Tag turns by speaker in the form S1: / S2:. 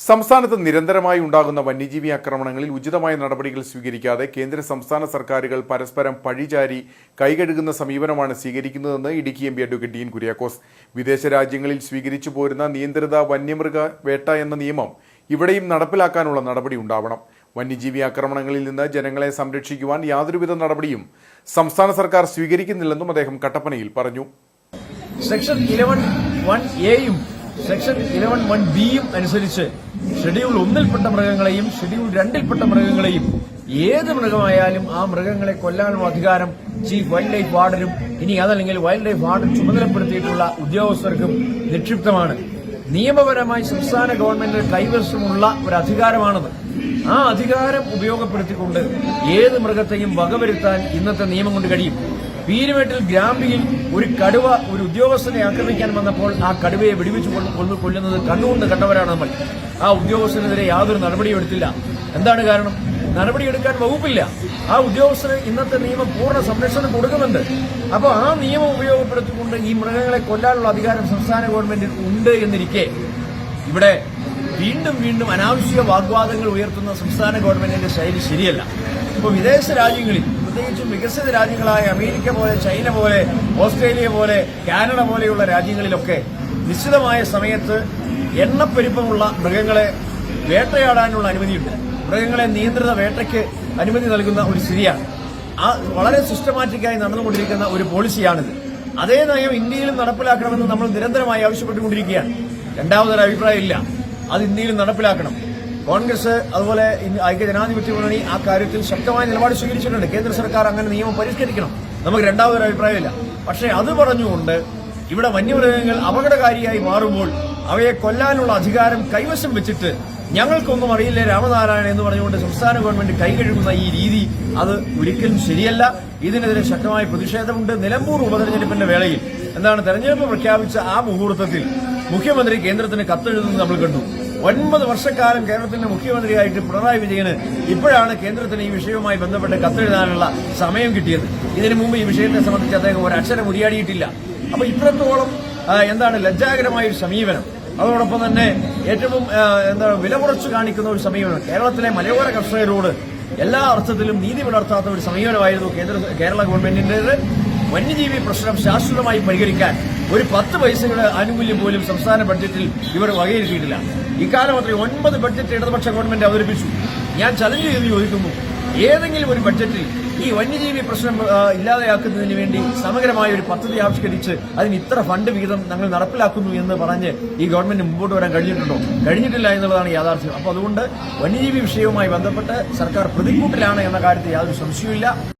S1: സംസ്ഥാനത്ത് നിരന്തരമായി ഉണ്ടാകുന്ന വന്യജീവി ആക്രമണങ്ങളിൽ ഉചിതമായ നടപടികൾ സ്വീകരിക്കാതെ കേന്ദ്ര സംസ്ഥാന സർക്കാരുകൾ പരസ്പരം പഴിചാരി കൈകഴുകുന്ന സമീപനമാണ് സ്വീകരിക്കുന്നതെന്ന് Idukki M P advocate Dean Kuriakose. വിദേശ രാജ്യങ്ങളിൽ സ്വീകരിച്ചു പോരുന്ന നിയന്ത്രിത വന്യമൃഗ വേട്ട എന്ന നിയമം ഇവിടെയും നടപ്പിലാക്കാനുള്ള നടപടി ഉണ്ടാവണം. വന്യജീവി ആക്രമണങ്ങളിൽ നിന്ന് ജനങ്ങളെ സംരക്ഷിക്കുവാൻ യാതൊരുവിധ നടപടിയും സംസ്ഥാന സർക്കാർ സ്വീകരിക്കുന്നില്ലെന്നും അദ്ദേഹം കട്ടപ്പനയിൽ പറഞ്ഞു.
S2: സെക്ഷൻ ഇലവൻ വൺ എയും സെക്ഷൻ ഇലവൻ വൺ ബിയും അനുസരിച്ച് ഷെഡ്യൂൾ ഒന്നിൽപ്പെട്ട മൃഗങ്ങളെയും ഷെഡ്യൂൾ രണ്ടിൽപ്പെട്ട മൃഗങ്ങളെയും ഏത് മൃഗമായാലും ആ മൃഗങ്ങളെ കൊല്ലാനുള്ള അധികാരം ചീഫ് വൈൽഡ് ലൈഫ് വാർഡനും ഇനി അതല്ലെങ്കിൽ വൈൽഡ് ലൈഫ് വാർഡൻ ചുമതലപ്പെടുത്തിയിട്ടുള്ള ഉദ്യോഗസ്ഥർക്കും നിക്ഷിപ്തമാണ്. നിയമപരമായി സംസ്ഥാന ഗവൺമെന്റിന് കൈവശമുള്ള ഒരു അധികാരമാണത്. ആ അധികാരം ഉപയോഗപ്പെടുത്തിക്കൊണ്ട് ഏത് മൃഗത്തെയും വകവരുത്താൻ ഇന്നത്തെ നിയമം കൊണ്ട് കഴിയും. പീരുമേട്ടിൽ ഗ്രാമ്പിയിൽ ഒരു കടുവ ഒരു ഉദ്യോഗസ്ഥനെ ആക്രമിക്കാൻ വന്നപ്പോൾ ആ കടുവയെ വെടിവെച്ച് കൊണ്ട് കൊല്ലുന്നത് കണ്ണുകൊണ്ട് കണ്ടവരാണ് നമ്മൾ. ആ ഉദ്യോഗസ്ഥനെതിരെ യാതൊരു നടപടിയും എടുത്തില്ല. എന്താണ് കാരണം? നടപടിയെടുക്കാൻ വകുപ്പില്ല. ആ ഉദ്യോഗസ്ഥന് ഇന്നത്തെ നിയമം പൂർണ സംരക്ഷണം കൊടുക്കുന്നുണ്ട്. അപ്പോൾ ആ നിയമം ഉപയോഗപ്പെടുത്തിക്കൊണ്ട് ഈ മൃഗങ്ങളെ കൊല്ലാനുള്ള അധികാരം സംസ്ഥാന ഗവൺമെന്റിന് ഉണ്ട് എന്നിരിക്കെ ഇവിടെ വീണ്ടും വീണ്ടും അനാവശ്യ വാഗ്വാദങ്ങൾ ഉയർത്തുന്ന സംസ്ഥാന ഗവൺമെന്റിന്റെ ശൈലി ശരിയല്ല. ഇപ്പോൾ വിദേശ രാജ്യങ്ങളിൽ പ്രത്യേകിച്ചും വികസിത രാജ്യങ്ങളായ അമേരിക്ക പോലെ ചൈന പോലെ ഓസ്ട്രേലിയ പോലെ കാനഡ പോലെയുള്ള രാജ്യങ്ങളിലൊക്കെ നിശ്ചിതമായ സമയത്ത് എണ്ണപ്പെരുപ്പമുള്ള മൃഗങ്ങളെ വേട്ടയാടാനുള്ള അനുമതിയുണ്ട്. മൃഗങ്ങളെ നിയന്ത്രിത വേട്ടയ്ക്ക് അനുമതി നൽകുന്ന ഒരു സ്ഥിതിയാണ്. ആ വളരെ സിസ്റ്റമാറ്റിക്കായി നടന്നുകൊണ്ടിരിക്കുന്ന ഒരു പോളിസിയാണിത്. അതേ നയം ഇന്ത്യയിലും നടപ്പിലാക്കണമെന്ന് നമ്മൾ നിരന്തരമായി ആവശ്യപ്പെട്ടുകൊണ്ടിരിക്കുകയാണ്. രണ്ടാമതൊരു അഭിപ്രായമില്ല അത് ഇന്ത്യയിലും നടപ്പിലാക്കണം. കോൺഗ്രസ് അതുപോലെ ഐക്യ ജനാധിപത്യ മുന്നണി ആ കാര്യത്തിൽ ശക്തമായ നിലപാട് സ്വീകരിച്ചിട്ടുണ്ട്. കേന്ദ്ര സർക്കാർ അങ്ങനെ നിയമം പരിഷ്കരിക്കണം. നമുക്ക് രണ്ടാമതൊരു അഭിപ്രായമില്ല. പക്ഷേ അത് പറഞ്ഞുകൊണ്ട് ഇവിടെ വന്യമൃഗങ്ങൾ അപകടകാരിയായി മാറുമ്പോൾ അവയെ കൊല്ലാനുള്ള അധികാരം കൈവശം വെച്ചിട്ട് ഞങ്ങൾക്കൊന്നും അറിയില്ല രാമനാരായണൻ എന്ന് പറഞ്ഞുകൊണ്ട് സംസ്ഥാന ഗവൺമെന്റ് കൈകഴുകുന്ന ഈ രീതി അത് ഒരിക്കലും ശരിയല്ല. ഇതിനെതിരെ ശക്തമായ പ്രതിഷേധമുണ്ട്. നിലമ്പൂർ ഉപതെരഞ്ഞെടുപ്പിന്റെ വേളയിൽ എന്താണ് തെരഞ്ഞെടുപ്പ് പ്രഖ്യാപിച്ച ആ മുഹൂർത്തത്തിൽ മുഖ്യമന്ത്രി കേന്ദ്രത്തിന് കത്തെഴുതുന്നത് നമ്മൾ കണ്ടു. ഒൻപത് വർഷക്കാലം കേരളത്തിന്റെ മുഖ്യമന്ത്രിയായിട്ട് പിണറായി വിജയന് ഇപ്പോഴാണ് കേന്ദ്രത്തിന് ഈ വിഷയവുമായി ബന്ധപ്പെട്ട് കത്തെഴുതാനുള്ള സമയം കിട്ടിയത്. ഇതിനു മുമ്പ് ഈ വിഷയത്തെ സംബന്ധിച്ച് അദ്ദേഹം ഒരു അക്ഷരം ഉരിയാടിയിട്ടില്ല അപ്പൊ ഇത്രത്തോളം എന്താണ് ലജ്ജാകരമായ ഒരു സമീപനം. അതോടൊപ്പം തന്നെ ഏറ്റവും എന്താ വില കുറച്ച് കാണിക്കുന്ന ഒരു സമീപനം. കേരളത്തിലെ മലയോര കർഷകരോട് എല്ലാ അർത്ഥത്തിലും നീതി പുലർത്താത്ത ഒരു സമീപനമായിരുന്നു കേന്ദ്ര കേരള ഗവൺമെന്റിന്റേത്. വന്യജീവി പ്രശ്നം ശാശ്വതമായി പരിഹരിക്കാൻ ഒരു പത്ത് പൈസയുടെ ആനുകൂല്യം പോലും സംസ്ഥാന ബഡ്ജറ്റിൽ ഇവർ വകയിരുത്തിയിട്ടില്ല. ഇക്കാലം അത്രയും ഒൻപത് ബഡ്ജറ്റ് ഇടതുപക്ഷ ഗവൺമെന്റ് അവതരിപ്പിച്ചു. ഞാൻ ചലഞ്ച് ചെയ്ത് ചോദിക്കുന്നു ഏതെങ്കിലും ഒരു ബഡ്ജറ്റിൽ ഈ വന്യജീവി പ്രശ്നം ഇല്ലാതെയാക്കുന്നതിന് വേണ്ടി സമഗ്രമായ ഒരു പദ്ധതി ആവിഷ്കരിച്ച് അതിന് ഇത്ര ഫണ്ട് വിഹിതം ഞങ്ങൾ നടപ്പിലാക്കുന്നു എന്ന് പറഞ്ഞ് ഈ ഗവൺമെന്റ് മുമ്പോട്ട് വരാൻ കഴിഞ്ഞിട്ടുണ്ടോ? കഴിഞ്ഞിട്ടില്ല എന്നുള്ളതാണ് യാഥാർത്ഥ്യം. അപ്പോൾ അതുകൊണ്ട് വന്യജീവി വിഷയവുമായി ബന്ധപ്പെട്ട് സർക്കാർ പ്രതിക്കൂട്ടിലാണ് എന്ന കാര്യത്തിൽ യാതൊരു സംശയവുമില്ല.